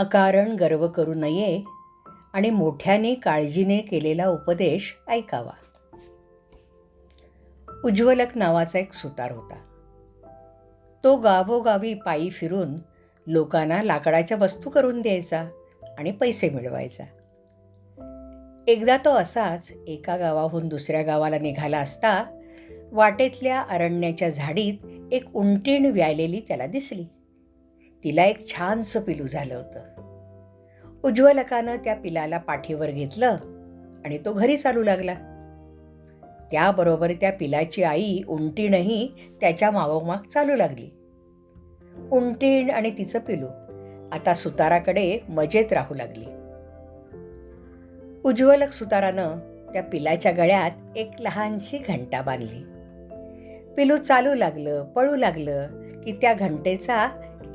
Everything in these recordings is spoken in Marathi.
अकारण गर्व करू नये आणि मोठ्याने काळजीने केलेला उपदेश ऐकावा. उज्ज्वलक नावाचा एक सुतार होता. तो गावोगावी पायी फिरून लोकांना लाकडाच्या वस्तू करून द्यायचा आणि पैसे मिळवायचा. एकदा तो असाच एका गावाहून दुसऱ्या गावाला निघाला असता वाटेतल्या अरण्याच्या झाडीत एक उंटीण व्यायलेली त्याला दिसली. तिला एक छानसं पिलू झालं होतं. उज्ज्वलकानं त्या पिलाला पाठीवर घेतलं आणि तो घरी चालू लागला. त्याबरोबर त्या पिलाची आई उंटीणही त्याच्या मागोमाग चालू लागली. उंटीण आणि तिचं पिलू आता सुताराकडे मजेत राहू लागली. उज्ज्वलक सुतारानं त्या पिलाच्या गळ्यात एक लहानशी घंटा बांधली. पिलू चालू लागलं पळू लागलं की त्या घंटेचा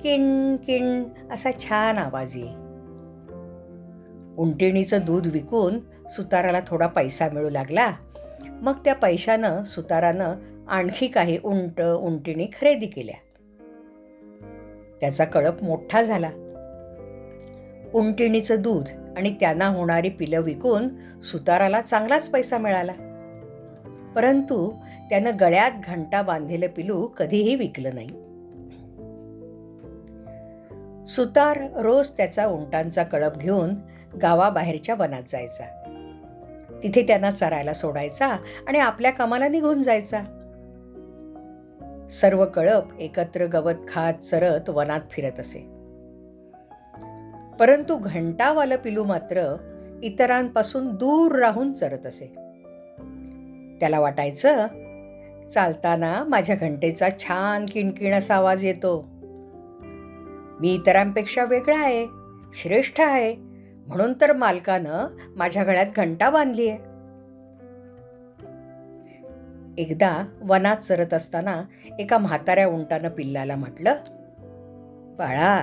किण किण असा छान आवाज येई उंटिणीचं दूध विकून सुताराला थोडा पैसा मिळू लागला. मग त्या पैशानं सुतारानं आणखी काही उंट उंटिणी खरेदी केल्या. त्याचा कळप मोठा झाला. उंटिणीचं दूध आणि त्यांना होणारी पिलं विकून सुताराला चांगलाच पैसा मिळाला. परंतु त्यानं गळ्यात घंटा बांधलेलं पिलू कधीही विकलं नाही. सुतार रोज त्याचा उंटांचा कळप घेऊन गावाबाहेरच्या वनात जायचा. तिथे त्यांना चरायला सोडायचा आणि आपल्या कामाला निघून जायचा. सर्व कळप एकत्र गवत खात चरत वनात फिरत असे. परंतु घंटावालं पिलू मात्र इतरांपासून दूर राहून चरत असे. त्याला वाटायचं चालताना माझ्या घंटेचा छान किणकिण असा आवाज येतो. मी इतरांपेक्षा वेगळा आहे श्रेष्ठ आहे म्हणून तर मालकानं माझ्या गळ्यात घंटा बांधली आहे एकदा वनात चरत असताना एका म्हाताऱ्या उंटानं पिल्लाला म्हटलं बाळा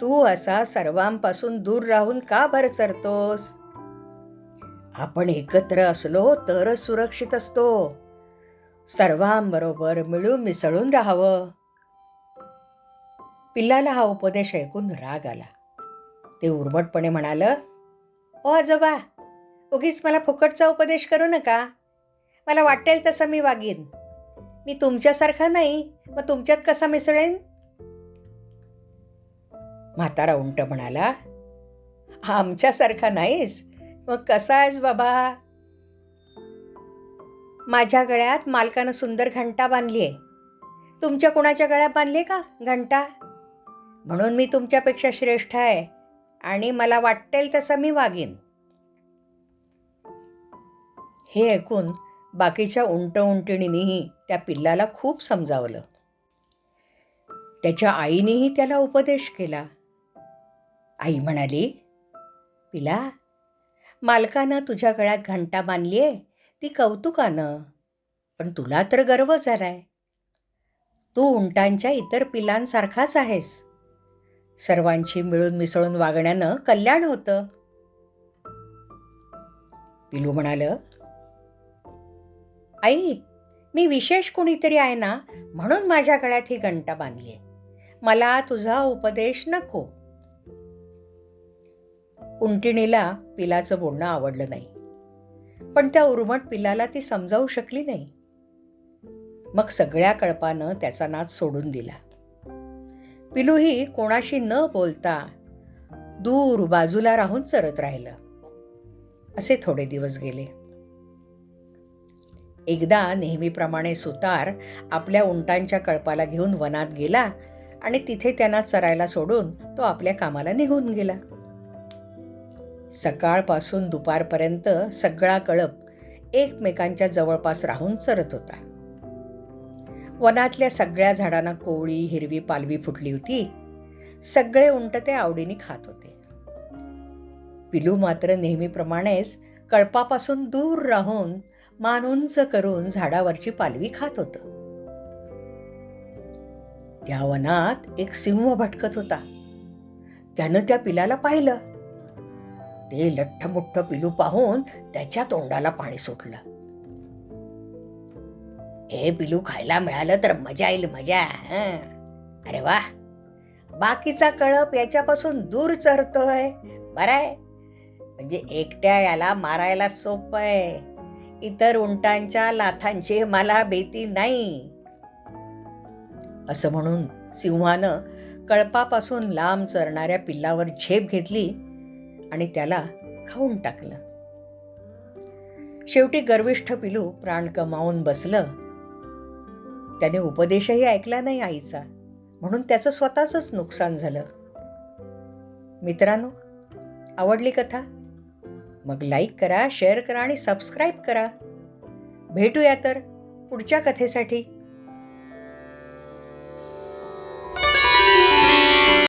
तू असा सर्वांपासून दूर राहून का भर चरतोस? आपण एकत्र असलो तरच सुरक्षित असतो. सर्वांबरोबर मिळून मिसळून राहावं. पिल्लाला हा उपदेश ऐकून राग आला. ते उर्मटपणे म्हणालं ओ आजोबा उगीच मला फुकटचा उपदेश करू नका. मला वाटेल तसं मी वागीन. मी तुमच्यासारखा नाही मग तुमच्यात कसा मिसळेन? म्हातारा उंट म्हणाला आमच्यासारखा नाहीस. मग कसा आहेस बाबा? माझ्या गळ्यात मालकानं सुंदर घंटा बांधली आहे तुमच्या कोणाच्या गळ्यात बांधली का घंटा? म्हणून मी तुमच्यापेक्षा श्रेष्ठ आहे आणि मला वाटेल तसं मी वागीन. हे ऐकून बाकीच्या उंट उंटिणींनीही त्या पिल्लाला खूप समजावलं. त्याच्या आईनेही त्याला उपदेश केला. आई म्हणाली पिला मालकानं तुझ्या गळ्यात घंटा बांधली आहे ती कौतुकानं. पण तुला तर गर्व झालाय. तू उंटांच्या इतर पिलांसारखाच आहेस. सर्वांची मिळून मिसळून वागण्यानं कल्याण होतं. पिलू म्हणाल आई मी विशेष कोणीतरी आहे ना म्हणून माझ्या गळ्यात ही घंटा बांधली मला तुझा उपदेश नको. उंटिणीला पिलाचं बोलणं आवडलं नाही. पण त्या उर्मट पिलाला ती समजावू शकली नाही. मग सगळ्या कळपानं त्याचा नाच सोडून दिला. पिलूही कोणाशी न बोलता दूर बाजूला राहून चरत राहिलं. असे थोडे दिवस गेले. एकदा नेहमीप्रमाणे सुतार आपल्या उंटांच्या कळपाला घेऊन वनात गेला आणि तिथे त्यांना चरायला सोडून तो आपल्या कामाला निघून गेला. सकाळपासून दुपारपर्यंत सगळा कळप एकमेकांच्या जवळपास राहून चरत होता. वनातल्या सगळ्या झाडांना कोवळी हिरवी पालवी फुटली होती. सगळे उंट ते आवडीने खात होते. पिलू मात्र नेहमीप्रमाणेच कळपापासून दूर राहून मान उंच करून झाडावरची पालवी खात होत. त्या वनात एक सिंह भटकत होता. त्यानं त्या पिलाला पाहिलं. ते लठ्ठमुठ्ठ पिलू पाहून त्याच्या तोंडाला पाणी सुटलं. हे पिलू खायला मिळालं तर मजा येईल मजा. हं. अरे वा. बाकीचा कळप याच्यापासून दूर चरतोय. बराय. म्हणजे एकट्या याला मारायला सोपं आहे इतर उंटांच्या लाथांची मला भीती नाही. असं म्हणून सिंहानं कळपापासून लांब चरणाऱ्या पिल्लावर झेप घेतली आणि त्याला खाऊन टाकलं. शेवटी गर्विष्ठ पिलू प्राण कमावून बसलं. त्याने उपदेशही ऐकला नाही आईचा. म्हणून त्याचं स्वतःच नुकसान झालं. मित्रांनो आवडली कथा? मग लाईक करा शेअर करा आणि सबस्क्राईब करा. भेटूया तर पुढच्या कथेसाठी.